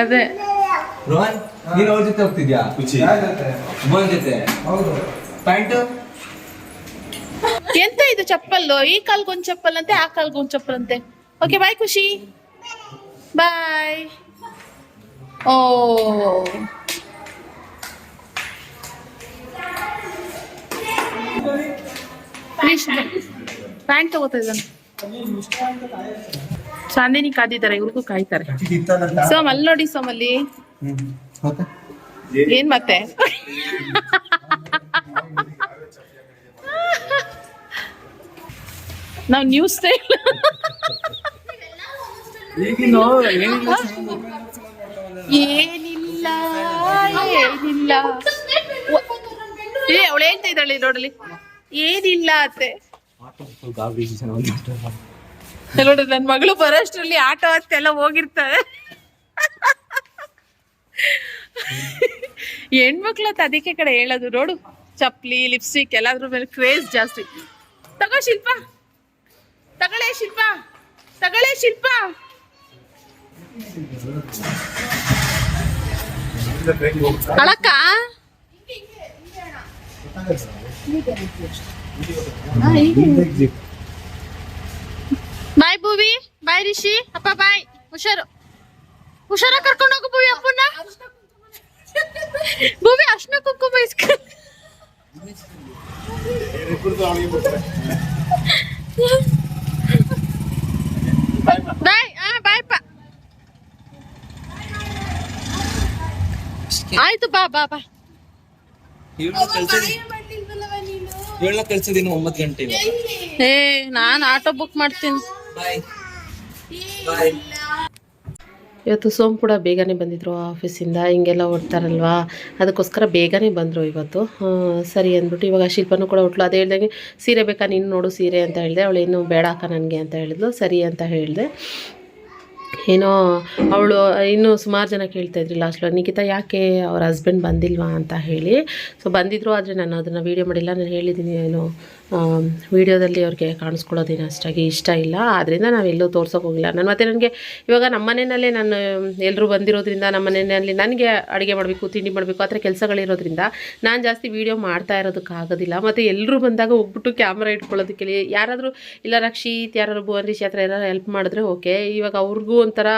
ಅದೇ ರೋಹನ್ ನೀನ್ ಅವ್ರ ಜೊತೆ ಹೋಗ್ತಿದ್ಯಾ? ಜೊತೆ? ಪ್ಯಾಂಟು? ಎಂತ ಇದು ಚಪ್ಪಲ್ಲು? ಈ ಕಾಲ್ಗೊಂದ್ ಚಪ್ಪಲ್ ಅಂತೆ ಆ ಕಾಲ್ಗೊಂದ್ ಚಪ್ಪಲ್ ಅಂತೆ ಓಕೆ ಬಾಯ್ ಖುಷಿ. ಬಾಯ್ Oh. ತಗೋತಾ ಇದ್ದಾನೆ. ಚಾಂದಿನಿ ಕಾದಿದ್ದಾರೆ, ಇವ್ರಿಗೂ ಕಾಯ್ತಾರೆ. ಸೋಮ್, ಅಲ್ಲಿ ನೋಡಿ ಸೋಮ್ ಅಲ್ಲಿ. ಏನ್ ಮತ್ತೆ? ನಾವ್ ನ್ಯೂಸ್ ಸ್ಟೈಲ್ ಏನಿಲ್ಲ ಏನಿಲ್ಲ. ಏ ಅವಳು ಹೇಳ್ತಾ ಇದ್ದಾಳೆ ನೋಡಲಿ ಏನಿಲ್ಲ ಅತ್ತೆ. ನೋಡ್ರಿ ನನ್ ಮಗಳು ಬರೋಷ್ಟ್ರಲ್ಲಿ ಆಟೋ ಅತ್ತೆಲ್ಲ ಹೋಗಿರ್ತಾರೆ. ಹೆಣ್ಮಕ್ಳು ಅಂತ ಅದಕ್ಕೆ ಕಡೆ ಹೇಳೋದು ನೋಡು. ಚಪ್ಲಿ ಲಿಪ್ಸ್ಟಿಕ್ ಎಲ್ಲಾದ್ರ ಮೇಲೆ ಕ್ರೇಜ್ ಜಾಸ್ತಿ. ತಗೋ ಶಿಲ್ಪ. ತಗಳೇ ಶಿಲ್ಪ. ತಗಳೇ ಶಿಲ್ಪ. ಅಳಕ್ಕ ಬಾಯ್ ಭೂವಿ, ಬಾಯ್ ರಿಷಿ, ಅಪ್ಪ ಬಾಯ್. ಹುಷಾರು. ಹುಷಾರ ಕರ್ಕೊಂಡು ಹೋಗು ಭೂವಿ ಅಪ್ಪನ ಭೂವಿ ಅರ್ಶನ ಕುಂಕುಮ ಇಸ್ಕ ಬಾಯ್ ಹಾ ಬಾಯ್ ಪಾ ಆಯ್ತು ಬಾ ಬಾ ಬಾ. ಏಳ್ನ ಕಳ್ಸಿದೀನಿ ಒಂಬತ್ತು ಗಂಟೆ ಏ ನಾನು ಆಟೋ ಬುಕ್ ಮಾಡ್ತೀನಿ. ಇವತ್ತು ಸೋಮ್ ಕೂಡ ಬೇಗನೆ ಬಂದಿದ್ರು ಆಫೀಸಿಂದ ಹಿಂಗೆಲ್ಲ ಹೊಡ್ತಾರಲ್ವಾ ಅದಕ್ಕೋಸ್ಕರ ಬೇಗನೆ ಬಂದರು ಇವತ್ತು. ಸರಿ ಅಂದ್ಬಿಟ್ಟು ಇವಾಗ ಶಿಲ್ಪನೂ ಕೂಡ ಹುಟ್ಲು ಅದೇ ಹೇಳ್ದಂಗೆ ಸೀರೆ ಬೇಕಾ ನೀನು ನೋಡು ಸೀರೆ ಅಂತ ಹೇಳಿದೆ ಅವಳು ಇನ್ನೂ ಬೇಡ ಅಕ್ಕ ನನಗೆ ಅಂತ ಹೇಳಿದ್ಲು. ಸರಿ ಅಂತ ಹೇಳಿದೆ. ಏನೋ ಅವಳು ಇನ್ನೂ ಸುಮಾರು ಜನ ಕೇಳ್ತಾ ಇದ್ರಿ ಲಾಸ್ಟಲ್ಲಿ ನಿಖಿತಾ ಯಾಕೆ ಅವ್ರ ಹಸ್ಬೆಂಡ್ ಬಂದಿಲ್ವಾ? ಅಂತ ಹೇಳಿ. ಸೊ ಬಂದಿದ್ರು, ಆದರೆ ನಾನು ಅದನ್ನು ವೀಡಿಯೋ ಮಾಡಿಲ್ಲ. ನಾನು ಹೇಳಿದ್ದೀನಿ ಏನು ವೀಡಿಯೋದಲ್ಲಿ ಅವ್ರಿಗೆ ಕಾಣಿಸ್ಕೊಳ್ಳೋದೇನು ಅಷ್ಟಾಗಿ ಇಷ್ಟ ಇಲ್ಲ. ಆದ್ದರಿಂದ ನಾವೆಲ್ಲೂ ತೋರ್ಸೋಕೆ ಹೋಗಿಲ್ಲ. ನಾನು ಮತ್ತೆ ನನಗೆ ಇವಾಗ ನಮ್ಮ ಮನೆಯಲ್ಲೇ ನಾನು ಎಲ್ಲರೂ ಬಂದಿರೋದ್ರಿಂದ ನಮ್ಮ ಮನೆಯಲ್ಲಿ ನನಗೆ ಅಡುಗೆ ಮಾಡಬೇಕು, ತಿಂಡಿ ಮಾಡಬೇಕು, ಆ ಥರ ಕೆಲಸಗಳಿರೋದ್ರಿಂದ ನಾನು ಜಾಸ್ತಿ ವೀಡಿಯೋ ಮಾಡ್ತಾ ಇರೋದಕ್ಕಾಗೋದಿಲ್ಲ ಮತ್ತು ಎಲ್ಲರೂ ಬಂದಾಗ ಹೋಗ್ಬಿಟ್ಟು ಕ್ಯಾಮ್ರಾ ಇಟ್ಕೊಳ್ಳೋದಕ್ಕೆ ಯಾರಾದರೂ, ಇಲ್ಲ, ರಕ್ಷಿತ್ ಯಾರು ಭುವನ್, ರಿಷಿ, ಆ ಯಾರು ಹೆಲ್ಪ್ ಮಾಡಿದ್ರೆ ಓಕೆ ಇವಾಗ ಅವ್ರಿಗೂ ಒಂಥರ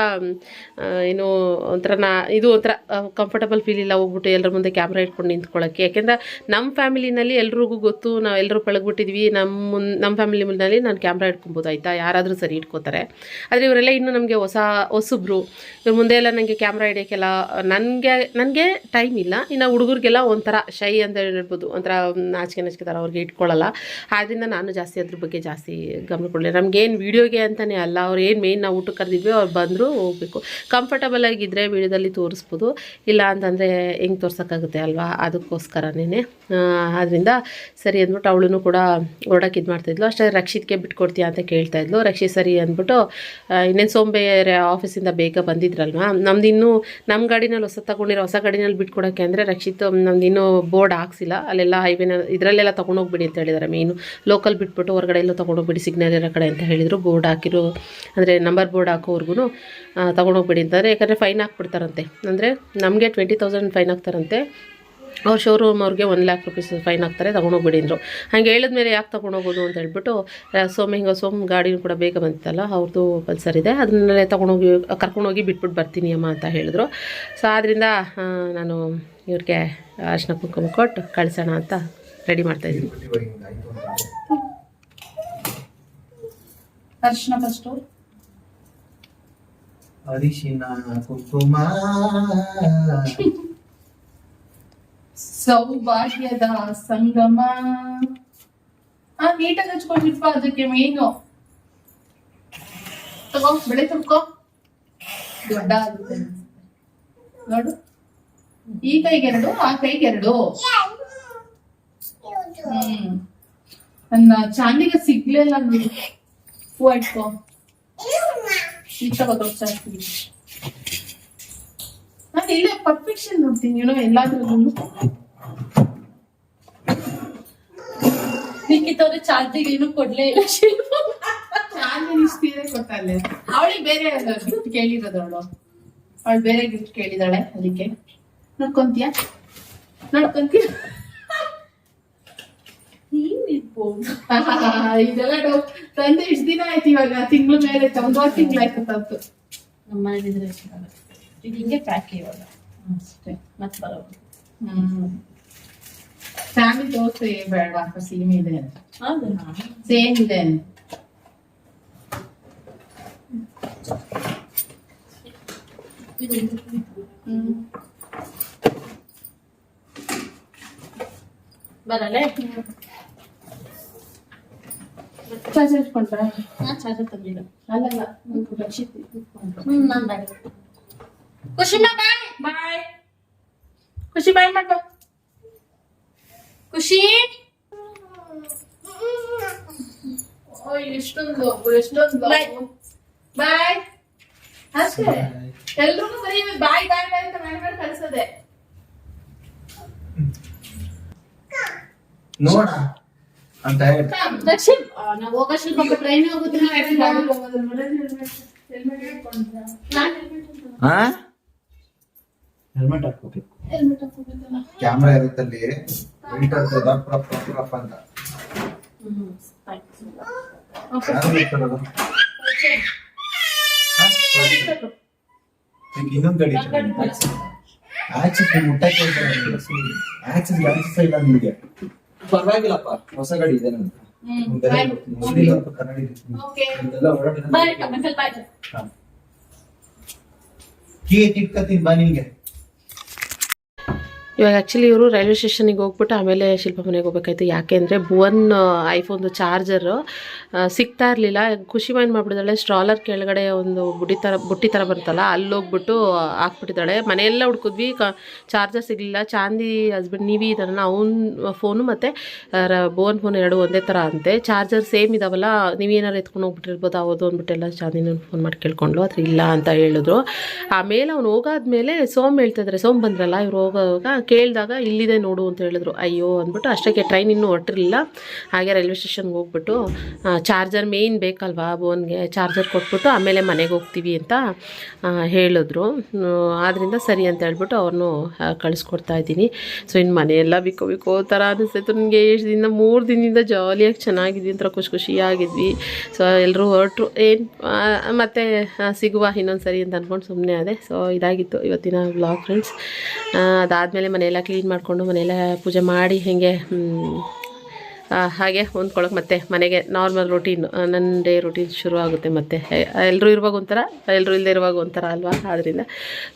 ಏನು ಒಂಥರ ನಾ, ಇದು ಒಂಥರ ಕಂಫರ್ಟಬಲ್ ಫೀಲ್ ಇಲ್ಲ ಹೋಗ್ಬಿಟ್ಟು ಎಲ್ಲರ ಮುಂದೆ ಕ್ಯಾಮ್ರಾ ಇಟ್ಕೊಂಡು ನಿಂತ್ಕೊಳ್ಳೋಕ್ಕೆ ಯಾಕೆಂದರೆ ನಮ್ಮ ಫ್ಯಾಮಿಲಿನಲ್ಲಿ ಎಲ್ರಿಗೂ ಗೊತ್ತು, ನಾವು ಎಲ್ಲರೂ ಪಳಗ್ಬಿಟ್ಟಿದ್ವಿ ನಮ್ಮ ನಮ್ಮ ಫ್ಯಾಮಿಲಿ ಮುಂದಲ್ಲಿ ನಾನು ಕ್ಯಾಮ್ರಾ ಇಟ್ಕೊಬೋದು, ಆಯಿತಾ? ಯಾರಾದರೂ ಸರಿ ಇಟ್ಕೋತಾರೆ. ಆದರೆ ಇವರೆಲ್ಲ ಇನ್ನೂ ನಮಗೆ ಹೊಸ, ಹೊಸಬ್ರು. ಇವ್ರ ಮುಂದೆ ಎಲ್ಲ ನನಗೆ ಕ್ಯಾಮ್ರಾ ಹಿಡಿಯೋಕ್ಕೆಲ್ಲ, ನನಗೆ ನನಗೆ ಟೈಮ್ ಇಲ್ಲ. ಇನ್ನು ಹುಡುಗರಿಗೆಲ್ಲ ಒಂಥರ ಶೈ ಅಂತ ಹೇಳ್ಬೋದು. ಒಂಥರ ನಾಚಿಕೆ ನಾಚಿಕೆ ಥರ ಅವ್ರಿಗೆ ಇಟ್ಕೊಳ್ಳಲ್ಲ ಆದ್ದರಿಂದ ನಾನು ಜಾಸ್ತಿ ಅದ್ರ ಬಗ್ಗೆ ಜಾಸ್ತಿ ಗಮನ ಕೊಡಲಿಲ್ಲ. ನಮಗೇನು ವೀಡಿಯೋಗೆ ಅಂತಲೇ ಅಲ್ಲ, ಅವ್ರು ಏನು ಮೇಯ್ನ್ ನಾವು ಊಟಕ್ಕೆ ಕರೆದಿದ್ವಿ ಅವ್ರು ಬಂದರು ಹೋಗಬೇಕು. ಕಂಫರ್ಟಬಲ್ ಆಗಿದ್ದರೆ ವೀಡಿಯೋದಲ್ಲಿ ತೋರಿಸ್ಬೋದು. ಇಲ್ಲ ಅಂತಂದರೆ ಹೆಂಗೆ ತೋರ್ಸೋಕ್ಕಾಗುತ್ತೆ ಅಲ್ವಾ? ಅದಕ್ಕೋಸ್ಕರನೇ ಆದ್ದರಿಂದ ಸರಿ ಅಂದ್ಬಿಟ್ಟು ಅವಳು ಕೂಡ ಓಡೋಕೆ ಇದು ಮಾಡ್ತಾಯಿದ್ಲು ಅಷ್ಟೇ ರಕ್ಷಿತ್ಗೆ ಬಿಟ್ಕೊಡ್ತೀಯಾ ಅಂತ ಕೇಳ್ತಾ ಇದ್ಲು. ರಕ್ಷಿತ್ ಸರಿ ಅಂದ್ಬಿಟ್ಟು ಇನ್ನೇನು ಸೋಂಬೇರೆ ಆಫೀಸಿಂದ ಬೇಗ ಬಂದಿದ್ರಲ್ವಾ? ನಮ್ದು ಇನ್ನೂ ನಮ್ಮ ಗಾಡಿನಲ್ಲಿ ಹೊಸ ತಗೊಂಡಿರೋ ಹೊಸ ಗಾಡಿನಲ್ಲಿ ಬಿಟ್ಕೊಡೋಕ್ಕೆ ಅಂದರೆ ರಕ್ಷಿತ್ ನಮ್ದು ಇನ್ನೂ ಬೋರ್ಡ್ ಹಾಕ್ಸಿಲ್ಲ. ಅಲ್ಲೆಲ್ಲ ಹೈವೇನ ಇದರಲ್ಲೆಲ್ಲ ತೊಗೊಂಡೋಗ್ಬಿಡಿ ಅಂತ ಹೇಳಿದ್ದಾರೆ ಮೇನು ಲೋಕಲ್ ಬಿಟ್ಬಿಟ್ಟು ಹೊರಗಡೆ ಎಲ್ಲೂ ತೊಗೊಂಡೋಗ್ಬಿಡಿ ಸಿಗ್ನಲ್ ಇರೋ ಕಡೆ ಅಂತ ಹೇಳಿದರು. ಬೋರ್ಡ್ ಹಾಕಿರೋ ಅಂದರೆ ನಂಬರ್ ಬೋರ್ಡ್ ಹಾಕೋವರೆಗೂ ತೊಗೊಂಡೋಗ್ಬಿಡಿ ಅಂತಂದರೆ ಯಾಕಂದರೆ ಫೈನ್ ಹಾಕ್ಬಿಡ್ತಾರಂತೆ ಅಂದರೆ ನಮಗೆ ಟ್ವೆಂಟಿ ತೌಸಂಡ್ ಫೈನ್ ಹಾಕ್ತಾರಂತೆ ಅವ್ರ ಶೋರೂಮ್ ಅವ್ರಿಗೆ ಒಂದು ಲ್ಯಾಕ್ ರುಪೀಸ್ ಫೈನ್ ಹಾಕ್ತಾರೆ ತೊಗೊಂಡೋಗ್ಬಿಡಿ ಅಂದರು. ಹಂಗೆ ಹೇಳಿದ್ಮೇಲೆ ಯಾಕೆ ತೊಗೊಂಡೋಗೋದು ಅಂತ ಹೇಳ್ಬಿಟ್ಟು ಸೋಮ ಸೋಮ್ ಹಿಂಗೆ ಸೋಮ್ ಗಾಡಿನೂ ಕೂಡ ಬೇಗ ಬಂತಲ್ಲ ಅವ್ರದ್ದು ಪಲ್ಸರ್ ಇದೆ. ಅದನ್ನೆಲ್ಲ ತೊಗೊಂಡೋಗಿ ಕರ್ಕೊಂಡೋಗಿ ಬಿಟ್ಬಿಟ್ಟು ಬರ್ತೀನಿ ಅಮ್ಮ ಅಂತ ಹೇಳಿದ್ರು. ಸೊ ಆದ್ದರಿಂದ ನಾನು ಇವ್ರಿಗೆ ಅರ್ಶನ ಕುಂಕುಮ ಕೊಟ್ಟು ಕಳಿಸೋಣ ಅಂತ ರೆಡಿ ಮಾಡ್ತಾಯಿದ್ದೀನಿ ಅರ್ಶನ ಫಸ್ಟು ಅರಿಶಿನ ಕುಂಕುಮ ಸೌಭಾಗ್ಯದ ಸಂಗಮ ಆ ನೀಟಾಗಿ ಹಚ್ಕೊಂಡಿಪ್ಪ ಅದಕ್ಕೆ ಮೇನು ತಗೋ ಬೆಳೆ ತುರ್ಕೋ ದೊಡ್ಡ ಆಗುತ್ತೆ ನೋಡು ಈ ಕೈಗೆರಡು ಆ ಕೈಗೆರಡು ಹ್ಮ್ ನನ್ನ ಚಾಂದಿಗೆ ಸಿಗ್ಲಿಲ್ಲ ನೋಡಿ ಹೂ ಇಟ್ಕೋ ಈ ತಗೋ ತೋರ್ಸಾಕ್ತೀನಿ ನಾನು ಇಲ್ಲೇ ಪರ್ಫೆಕ್ಷನ್ ನೋಡ್ತೀನಿ ಏನೋ ಎಲ್ಲಾದ್ರೂ ನಿಕ್ಕಿತವ್ರೆ ಚಾರ್ಜಿಗೆ ಏನು ಕೊಡ್ಲೇ ಇಲ್ಲ, ಶಿಲ್ಪ. ಚಾರ್ಜಿ ಕೊಟ್ಟಲ್ಲ ಕೊಟ್ಟಲ್ಲೇ ಅವಳಿಗೆ ಬೇರೆ ಗಿಫ್ಟ್ ಕೇಳಿರೋದು ಅವಳು. ಅವಳು ಬೇರೆ ಗಿಫ್ಟ್ ಕೇಳಿದಾಳೆ, ಅದಕ್ಕೆ. ನೋಡ್ಕೊಂತೀಯ? ನೋಡ್ಕೊಂತೀಯ? ಇದೆಲ್ಲ ಡೌಟ್ ತಂದೆ ಇಷ್ಟ ದಿನ ಆಯ್ತು ಇವಾಗ ತಿಂಗಳ ಮೇಲೆ ತಿಂಗ್ಳು ಲೈಕ್ ತಂತು ನಮ್ಮ ಮನೇಲಿದ್ರೆ. ಇದು ಹಿಂಗೆ ಪ್ಯಾಕ್ ಇವಾಗ. ಅಷ್ಟೇ. ಮತ್ತೆ ಬರೋದು. ಹ್ಮ್. ಫ್ಯಾಮಿಲಿ ದೋಸೆ ಬೇಡ ಸೇಮ್ ಇದೆ ಸೇಮ್ ಇದೆ ಹ್ಮ್. ಬರಲ್ಲೇ ಚಾರ್ಜರ್ ಇಟ್ಕೊಂಡ್ರ ನಾ ಚಾರ್ಜರ್ ತಂದಿಲ್ಲ ಅಲ್ಲಲ್ಲ ರಕ್ಷಿತ್ ಹ್ಮ್ ನಾನು ಬೇಡ ಖುಷಿ ಬಾಯ್ ಬಾಯ್ ಖುಷಿ ಬಾಯ್ ಮಾಡ್ಬಾ ಖುಷಿ ಓಯ್ ಎಷ್ಟೊಂದು ಎಷ್ಟೊಂದು Bye. ಬಾಯ್ ಅಷ್ಟೇ ಎಲ್ರಿಗೂ ಬರೀ ಬಾಯ್ ಬಾಯ್ ಬಾಯ್ ಅಂತ ಮಾಡಿ ಮಾಡಿ ಕಳ್ಸೋದೆ ನೋಡ ಅಂತ ಹೇಳಿ ಹೆಲ್ಮೆಟ್ ಹಾಕೋಬೇಕು ಹೆಲ್ಮೆಟ್ ಹಾಕೋಬೇಕಲ್ಲ ಕ್ಯಾಮ್ರಾ ಇರುತ್ತಲ್ಲಿ ರಫ್ ರಫ್ ರಫ್ ರಫ್ ಅಂತ. ಇನ್ನೊಂದ್ ಗಾಡಿ ಆಕ್ಸಿಸ್ ಮುಟ್ಟಕ್ಕೆ ಆಕ್ಸಿಸ್ ಇಲ್ಲ ನಿಮಗೆ ಪರವಾಗಿಲ್ಲಪ್ಪ ಹೊಸ ಗಾಡಿ ಇದೆ ನಂದು ಕನ್ನಡಿ ಓಕೆ ಇದೆಲ್ಲ ಓಡಾಡಿದ್ರೆ ಬಾಯ್ ಕಮೆಂಟಲ್ ಬಾಯ್ ಕೀ ಇಟ್ಕೊತೀನಿ ಬಾ ನಿನ್ಗೆ ಇವಾಗ ಆ್ಯಕ್ಚುಲಿ ಇವರು ರೈಲ್ವೆ ಸ್ಟೇಷನಿಗೆ ಹೋಗ್ಬಿಟ್ಟು ಆಮೇಲೆ ಶಿಲ್ಪ ಮನೆಗೆ ಹೋಗ್ಬೇಕಾಯ್ತು. ಯಾಕೆ ಅಂದರೆ ಭುವನ್ ಐಫೋನ್ದು ಚಾರ್ಜರು ಸಿಗ್ತಾ ಇರಲಿಲ್ಲ. ಖುಷಿ ಮೈಂಡ್ ಮಾಡಿಬಿಟ್ಟಿದ್ದಾಳೆ. ಸ್ಟ್ರಾಲರ್ ಕೆಳಗಡೆ ಒಂದು ಬುಡಿ ಥರ ಬುಟ್ಟಿ ಥರ ಬರುತ್ತಲ್ಲ, ಅಲ್ಲಿ ಹೋಗ್ಬಿಟ್ಟು ಹಾಕ್ಬಿಟ್ಟಿದ್ದಾಳೆ. ಮನೆಯೆಲ್ಲ ಹುಡ್ಕಿದ್ವಿ. ಕ ಚಾರ್ಜರ್ ಸಿಗಲಿಲ್ಲ. ಚಾಂದಿ ಹಸ್ಬೆಂಡ್ ನೀವಿ ಇದ್ದಾರಲ್ಲ ಅವನ ಫೋನು ಮತ್ತು ಭುವನ್ ಫೋನ್ ಎರಡು ಒಂದೇ ಥರ ಅಂತೆ. ಚಾರ್ಜರ್ ಸೇಮ್ ಇದಾವಲ್ಲ. ನೀವೇನಾರು ಎತ್ಕೊಂಡು ಹೋಗ್ಬಿಟ್ಟಿರ್ಬೋದು, ಹೌದು ಅಂದ್ಬಿಟ್ಟೆಲ್ಲ ಚಾಂದಿನ ಫೋನ್ ಮಾಡಿ ಕೇಳ್ಕೊಂಡ್ಲು ಆದರೆ ಇಲ್ಲ ಅಂತ ಹೇಳಿದ್ರು. ಆಮೇಲೆ ಅವ್ನು ಹೋಗಾದ್ಮೇಲೆ ಸೋಮ್ ಹೇಳ್ತಿದ್ರೆ ಸೋಮ್ ಬಂದ್ರಲ್ಲ, ಇವ್ರು ಹೋಗೋವಾಗ ಕೇಳಿದಾಗ ಇಲ್ಲಿದೆ ನೋಡು ಅಂತ ಹೇಳಿದ್ರು. ಅಯ್ಯೋ ಅಂದ್ಬಿಟ್ಟು ಅಷ್ಟಕ್ಕೆ ಟ್ರೈನ್ ಇನ್ನೂ ಹೊರಟಿರಲಿಲ್ಲ. ಹಾಗೆ ರೈಲ್ವೆ ಸ್ಟೇಷನ್ಗೆ ಹೋಗ್ಬಿಟ್ಟು ಚಾರ್ಜರ್ ಮೇಯ್ನ್ ಬೇಕಲ್ವಾ ಬೋನ್ಗೆ ಚಾರ್ಜರ್ ಕೊಟ್ಬಿಟ್ಟು ಆಮೇಲೆ ಮನೆಗೆ ಹೋಗ್ತೀವಿ ಅಂತ ಹೇಳಿದ್ರು. ಆದ್ದರಿಂದ ಸರಿ ಅಂತ ಹೇಳ್ಬಿಟ್ಟು ಅವ್ರನ್ನೂ ಕಳಿಸ್ಕೊಡ್ತಾ ಇದ್ದೀನಿ. ಸೊ ಇನ್ನು ಮನೆಯೆಲ್ಲ ಬಿಕೋ ಬಿಕೋ ಥರ ಅನಿಸ್ತಾಯಿತ್ತು ನನಗೆ ಎಷ್ಟು ದಿನ ಮೂರು ದಿನದಿಂದ ಜಾಲಿಯಾಗಿ ಚೆನ್ನಾಗಿದ್ವಿ ಅಂತ ಖುಷಿ ಖುಷಿಯಾಗಿದ್ವಿ. ಸೊ ಎಲ್ಲರೂ ಹೊರಟ್ರು. ಏನು ಮತ್ತೆ ಸಿಗುವ ಇನ್ನೊಂದು ಸರಿ ಅಂತ ಅಂದ್ಕೊಂಡು ಸುಮ್ಮನೆ ಅದೇ ಸೊ ಇದಾಗಿತ್ತು ಇವತ್ತಿನ ಬ್ಲಾಗ್ ಫ್ರೆಂಡ್ಸ್ ಅದಾದಮೇಲೆ ಮನೆಯೆಲ್ಲ ಕ್ಲೀನ್ ಮಾಡಿಕೊಂಡು ಮನೆಯೆಲ್ಲ ಪೂಜೆ ಮಾಡಿ ಹೀಗೆ ಹಾಗೆ ಹೊಂದ್ಕೊಳಕ್ಕೆ ಮತ್ತೆ ಮನೆಗೆ ನಾರ್ಮಲ್ ರೊಟೀನ್ ನನ್ನ ಡೇ ರೊಟೀನ್ ಶುರು ಆಗುತ್ತೆ ಮತ್ತೆ. ಎಲ್ಲರೂ ಇರುವಾಗ ಒಂಥರ ಎಲ್ಲರೂ ಇಲ್ಲದೆ ಇರುವಾಗ ಒಂಥರ ಅಲ್ವಾ? ಆದ್ದರಿಂದ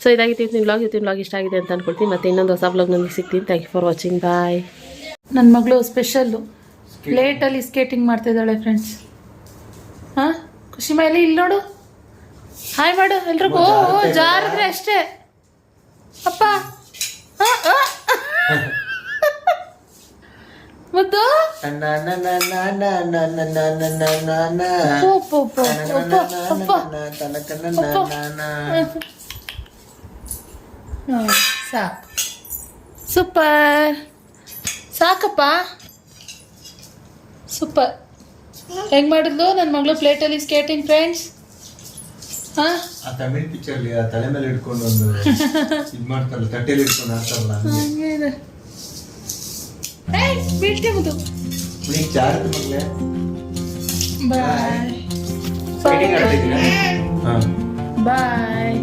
ಸೊ ಇದಾಗಿತ್ತು ಇವತ್ತಿನ ಬ್ಲಾಗ್ ಇವತ್ತಿನ ಬ್ಲಾಗ್ ಇಷ್ಟ ಆಗಿದೆ ಅಂತ ಅಂದ್ಕೊಳ್ತೀನಿ ಮತ್ತೆ ಇನ್ನೊಂದು ಹೊಸ ಬ್ಲಾಗ್ ನನಗೆ ಸಿಗ್ತೀನಿ. Thank you for watching bye ನನ್ನ ಮಗಳು ಸ್ಪೆಷಲ್ಲು ಪ್ಲೇಟಲ್ಲಿ ಸ್ಕೇಟಿಂಗ್ ಮಾಡ್ತಾ ಇದ್ದಾಳೆ ಫ್ರೆಂಡ್ಸ್ ಹಾಂ? ಖುಷಿ ಮೇಲೆ ಇಲ್ಲಿ ನೋಡು. ಹಾಯ್ ಮಾಡು ಎಲ್ರಿಗೂ. ಜಾರಿದ್ರೆ ಅಷ್ಟೇ. ಅಪ್ಪ. ಸಾಕು ಸೂಪರ್. ಸಾಕಪ್ಪ? ಸೂಪರ್. ಹೆಂಗ್ ಮಾಡಿದ್ಲು? ನನ್ನ ಮಗಳು ಪ್ಲೇಟಲ್ಲಿ ಸ್ಕೇಟಿಂಗ್ ಫ್ರೆಂಡ್ಸ್ ಆ? ತಮಿಳ್ ಪಿಕ್ಚರ್ ಆ ತಲೆ ಮೇಲೆ ಇಟ್ಕೊಂಡು ಒಂದು ಇದ್ ಮಾಡ್ತಾರಲ್ಲ ತಟ್ಟೆಲಿ ಇಟ್ಕೊಂಡು ಆಡ್ತಾರಲ್ಲ ಹಂಗೆ. ಬಾಯ್ ಬಾಯ್ ಬಾಯ್ ಮುದು ಮಗ್ಲೆ ಬಾಯ್ ಸ್ಕೇಟಿಂಗ್ ಆಡ್ತಿದ್ದೀರಾ? ಹಾ ಬಾಯ್